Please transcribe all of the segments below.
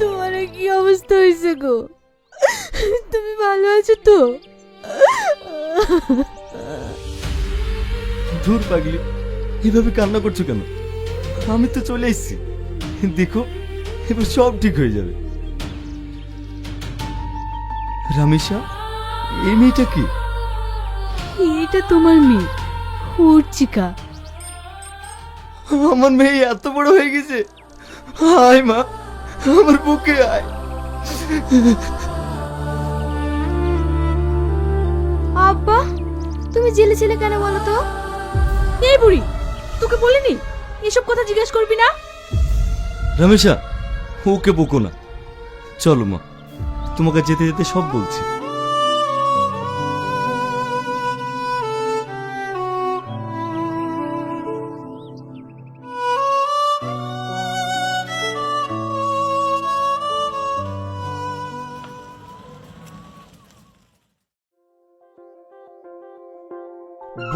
তোমার কি অবস্থা হয়েছে গো? তুমি ভালো আছো তো? ধুর পাগলি এভাবে কান্না করছ কেন? আমি তো চলে এসেছি। দেখো এবার সব ঠিক হয়ে যাবে। রামেশা এই মেয়েটা কি? এটা তোমার মেয়ে। উর্চিকা আমার মেয়ে এত বড় হয়ে গেছে। আয় মা আমার বুকে আয়। আব্বা তুমি জেলে ছেলে কেন বলো তো? এই বুড়ি তোকে বলিনি? এসব কথা জিজ্ঞেস করবি না? রমেশা ওকে বকো না। চলো মা তোমাকে যেতে যেতে সব বলছি।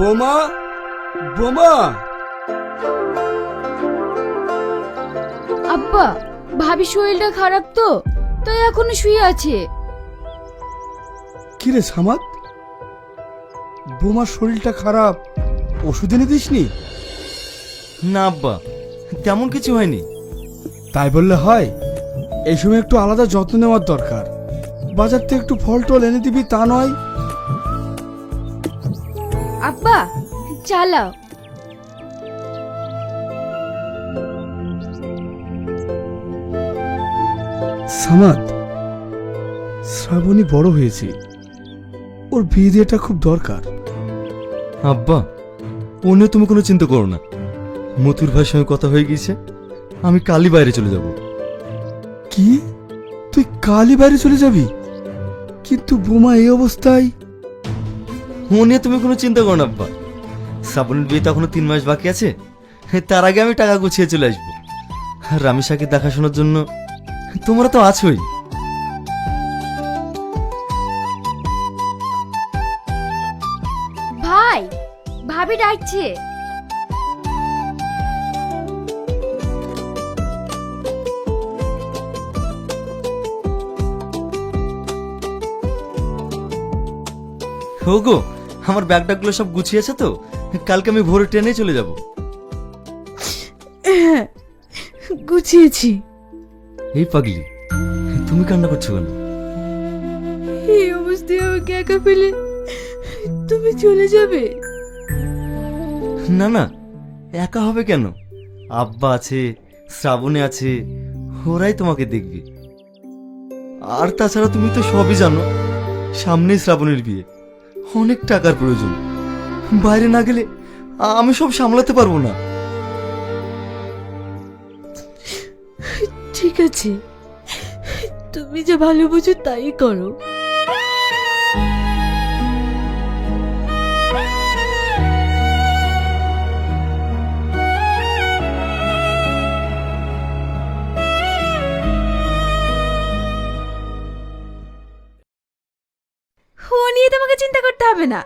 বোমা? বোমা? আব্বা ভাবি শরীরটা খারাপ তো তাই এখনও শুয়ে আছে। কি রে সামাদ? বোমার শরীরটা খারাপ ওষুধ এনে দিসনি? না আব্বা তেমন কিছু হয়নি। তাই বললে হয় এই সময় একটু আলাদা যত্ন নেওয়ার দরকার। বাজার থেকে একটু ফল টল এনে দিবি তা নয়। চালাও। সামাদ শ্রাবণী বড় হয়েছে। ওর বিয়ে দিয়েটা খুব দরকার। আব্বা ও নিয়ে তুমি কোনো চিন্তা করো না। মথুর ভাইয়ের সঙ্গে কথা হয়ে গিয়েছে আমি কালই বাইরে চলে যাব। কি? তুই কালই বাইরে চলে যাবি? কিন্তু বোমা এই অবস্থায়? ও নিয়ে তুমি কোনো চিন্তা করো না আব্বা। শ্রাবণের বিয়ে তো এখনও তিন মাস বাকি আছে? তার আগে আমি টাকা গুছিয়ে চলে আসব। আর রামিসাকে দেখাশোনার জন্য তোমরা তো আছোই। ভাই ভাবি ডাকছে। গো আমার ব্যাগটাগুলো সব গুছিয়েছে তো? কালকে আমি ভোরে ট্রেনে চলে যাব। গুছিয়েছি। এই পাগলি তুমি কান্না করছ কেন? এই অবস্থায় আমাকে একা ফেলে তুমি চলে যাবে? না না একা হবে কেন? আব্বা আছে শ্রাবণে আছে ওরাই তোমাকে দেখবে। আর তাছাড়া তুমি তো সবই জানো সামনেই শ্রাবণের বিয়ে। অনেক টাকার প্রয়োজন। বাইরে না গেলে আমি সব সামলাতে পারব না। ঠিক আছে। তুমি যা ভালো বুঝো তাই করো। ও নিয়ে তোমাকে চিন্তা করতে হবে না।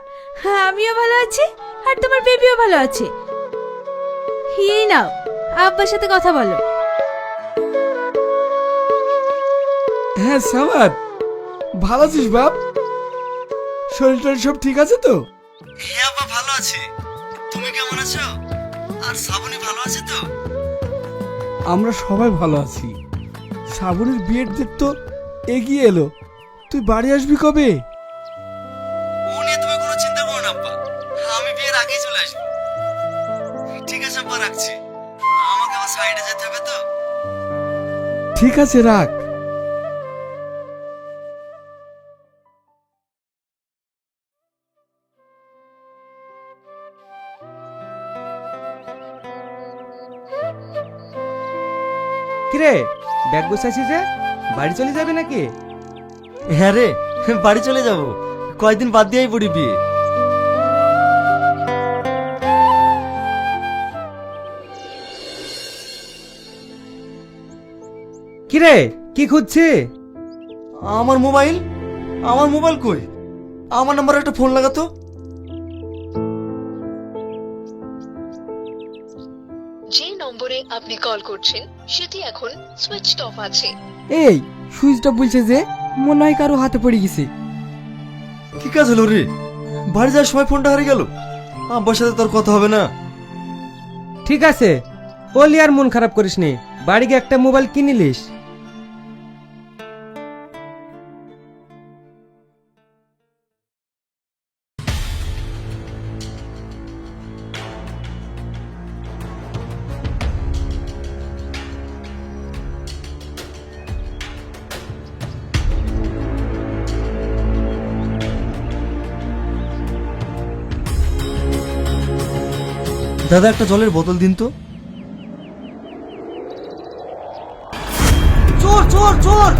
হ্যাঁ আমিও ভালো আছি আর তোমার বেবিও ভালো আছে। এই নাও আব্বার সাথে কথা বলো। হ্যাঁ সামাদ। ভালো আছিস বাপ? শরীর টরীর সব ঠিক আছে তো? হ্যাঁ আব্বা ভালো আছে। তুমি কেমন আছো? আর শ্রাবণী ভালো আছে তো? আমরা সবাই ভালো আছি। শ্রাবণের বিয়ের ডেট তো এগিয়ে এলো। তুই বাড়ি আসবি কবে? ঠিক আছে রাখ। কিরে ব্যাগ গোছাইছিস যে? বাড়ি চলে যাবে নাকি? হ্যাঁ রে বাড়ি চলে যাব। কয়দিন বাদ দিয়েই পড়ি বিয়ে। কিরে কি খুঁজছি? আমার মোবাইল? আমার মোবাইল কই? আমার নাম্বার একটা ফোন লাগাতো যে নম্বরে আপনি কল করছেন সেটি এখন সুইচড অফ আছে। এই সুইচটা বলছে যে মনে হয় কারও হাতে পড়ে গেছে। কি কাজ হলো রে? বাড়ি যাওয়ার সময় ফোনটা হারিয়ে গেল। আব্বার সাথে তোর কথা হবে না। ঠিক আছে ওলি আর মন খারাপ করিস নি। বাড়ি গিয়ে একটা মোবাইল কিনিলিস দাদা, একটা জলের বোতল দিন তো। চোর চোর চোর!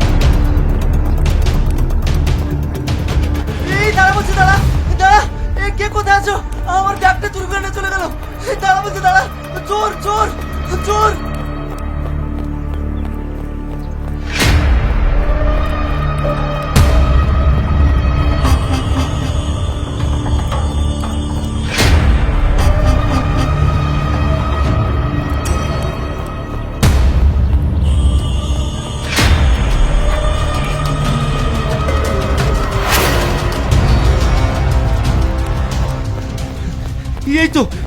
এই দাঁড়া বলছি, দাঁড়া দাঁড়া এ কে কোথায় আছো? আমার ব্যাগটা চুরি করে চলে গেল। দাঁড়া বলছি, দাঁড়া, চোর চোর চোর!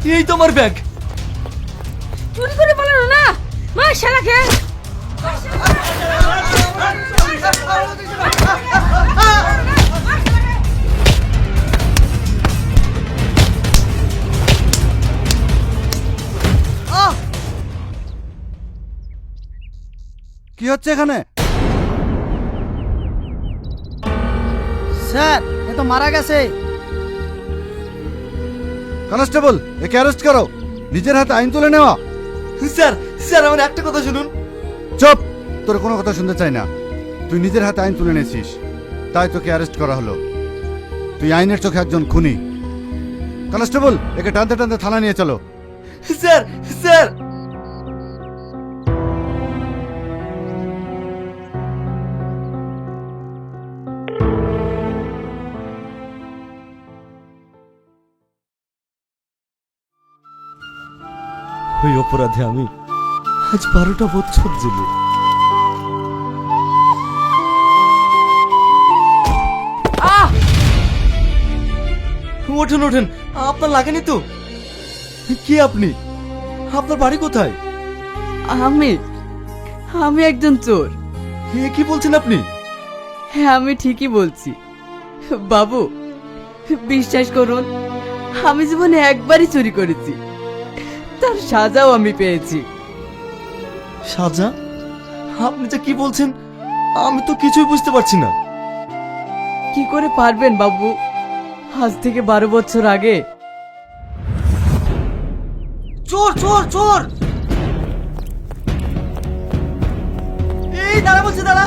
এই তো এই তো আমার ব্যাগ। চুরি করে পালানো না? মা শালাকে কি হচ্ছে এখানে? স্যার এ তো মারা গেছে। কনস্টেবল একে অ্যারেস্ট করো। নিজের হাতে আইন তুলে নেওয়া। স্যার স্যার আমার একটা কথা শুনুন। চুপ! তোর কোনো কথা শুনতে চাই না। তুই নিজের হাতে আইন তুলে নিয়েছিস। তাই তোকে অ্যারেস্ট করা হলো। তুই আইনের চোখে একজন খুনি। কনস্টেবল একে টানতে টানতে থানা নিয়ে চলো। Sir sir! ওই অপরাধে আমি আজ বারোটা বছর জেলে। ওঠেন ওঠেন আপনার লাগেনি তো? কে আপনি? আপনার বাড়ি কোথায়? আমি আমি একজন চোর। কি বলছেন আপনি? হ্যাঁ আমি ঠিকই বলছি। বাবু বিশ্বাস করুন আমি জীবনে একবারই চুরি করেছি। তার সাজাও আমি পেয়েছি। সাজা? আপনি যে কি বলছেন আমি তো কিছুই বুঝতে পারছি না। কি করে পারবেন বাবু? আজ থেকে বারো বছর আগে। চোর চোর চোর! এই দাঁড়া বলছি দাঁড়া!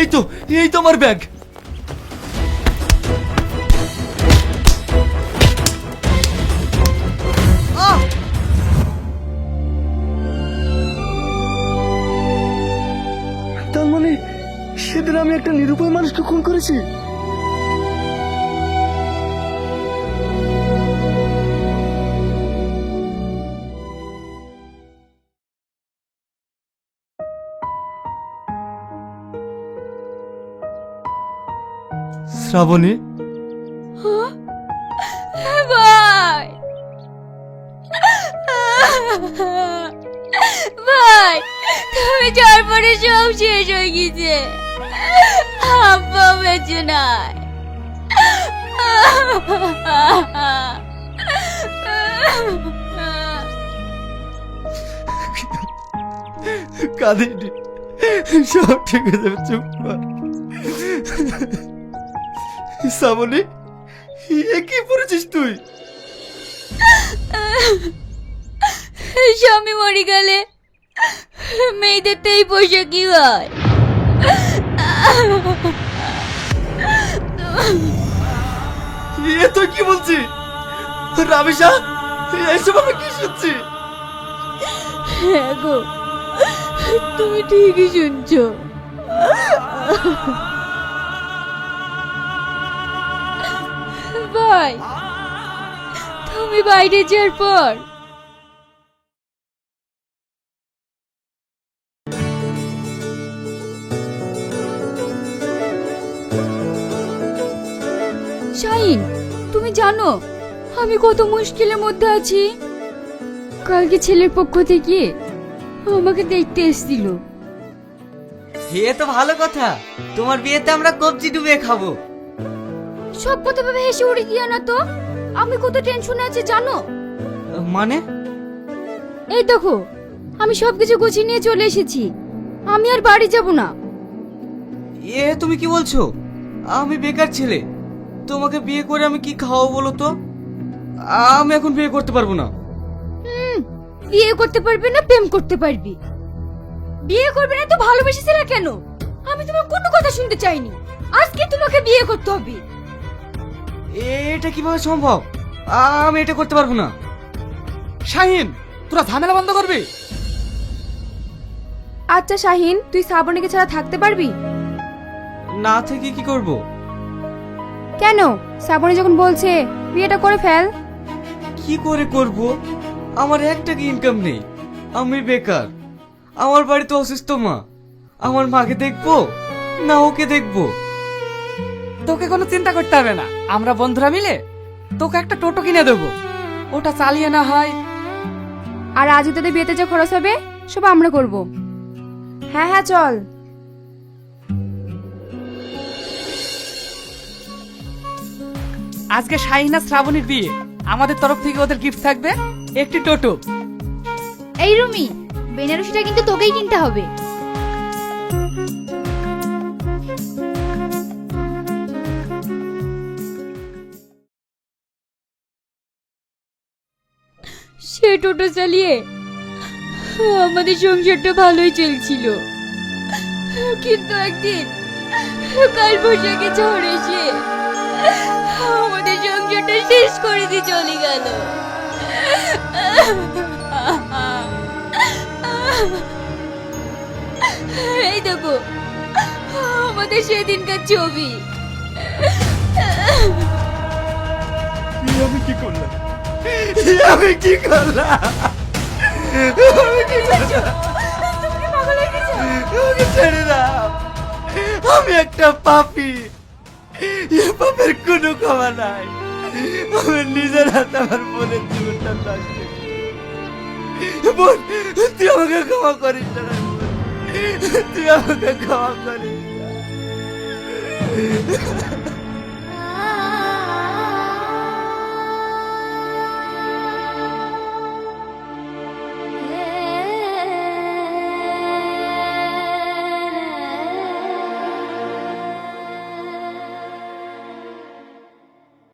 এই তো এই তো আমার ব্যাগ। সেদিন আমি একটা নিরুপায় মানুষকে খুন করেছি। শ্রাবণী? ভাই। ভাই তুমি যাওয়ার পরে সব শেষ হয়ে গেছে। আব্বা বেঁচে নাই কাঁদিনি সব ঠিক হয়ে যাবে চুপ শ্রাবণী এ কি পড়েছিস তুই স্বামী মরে গেলে মেয়েদের তো এই পোশাকই হয় এ তুই কি বলছি? রাবিশা এসব আমি কি শুনছি? হ্যাঁ গো, তুমি ঠিকই শুনছো। ভাই, তুমি বাইরে যাওয়ার পর শাহিন তুমি জানো আমি কত মুশকিলের মধ্যে আছি। কালকে ছেলের পক্ষ থেকে আমাকে দেখতে এসেছিল। এ তো ভালো কথা তোমার বিয়েতে আমরা কবজি ডুবিয়ে খাব। সব কথা ভেবে হেসে উড়ে দিও না তো? আমি কত টেনশনে আছি জানো? মানে? এই দেখো আমি সবকিছু গুছিয়ে নিয়ে চলে এসেছি। আমি আর বাড়ি যাব না। এ তুমি কি বলছো? আমি বেকার ছেলে। তোমাকে বিয়ে করে আমি কি খাওয়াবো বলো তো? আমি এখন বিয়ে করতে পারব না। হুম, বিয়ে করতে পারবি না প্রেম করতে পারবি। বিয়ে করবে না তো ভালোবেসেছিলা কেন? আমি তোমার কোনো কথা শুনতে চাইনি। আজকে তোমাকে বিয়ে করতে হবে। এটা কীভাবে সম্ভব? আমি এটা করতে পারব না। শাহিন তোরা ঝামেলা বন্ধ করবি? আচ্ছা শাহিন তুই শ্রাবণীকে ছাড়া থাকতে পারবি? না থেকে কি করব? কেন? শ্রাবণী যখন বলছে বিয়েটা করে ফেল। কি করে করব? আমার একটা কি ইনকাম নেই? আমি বেকার। আমার বাড়িতে অসুস্থ মা। আমার মাকে দেখব না ওকে দেখব। তোকে কোনো চিন্তা করতে হবে না। আমরা বন্ধুরা মিলে তোকে একটা টোটো কিনে দেবো। ওটা চালিয়ে না হয়। আর আজ তোদের বিয়েতে যে খরচ হবে সব আমরা করব। হ্যাঁ হ্যাঁ চল। আজকে শাহিনা শ্রাবণীর বিয়ে। আমাদের তরফ থেকে ওদের গিফট থাকবে একটি টোটো। এই রুমি বেনারসিটা কিন্তু তোকেই কিনতে হবে। সে টোটো চালিয়ে আমাদের সংসারটা ভালোই চলছিল। কিন্তু একদিন কাল বৈশাখে ঝড় এসে আমাদের সংসারটা শেষ করে দিয়ে চলে গেল। এই দেখো আমাদের সেদিনকার ছবি। আমি কি করলাম আমি কি করলাম আমি কি করলাম আমাকে ছেড়ে দাও। আমি একটা পাপি। এ পাপের কোনো ক্ষমা নাই। আমার নিজের হাতে আমার বোনের জীবনটা নষ্ট। বোন, তুই আমাকে ক্ষমা করিস না তুই আমাকে ক্ষমা করিস না।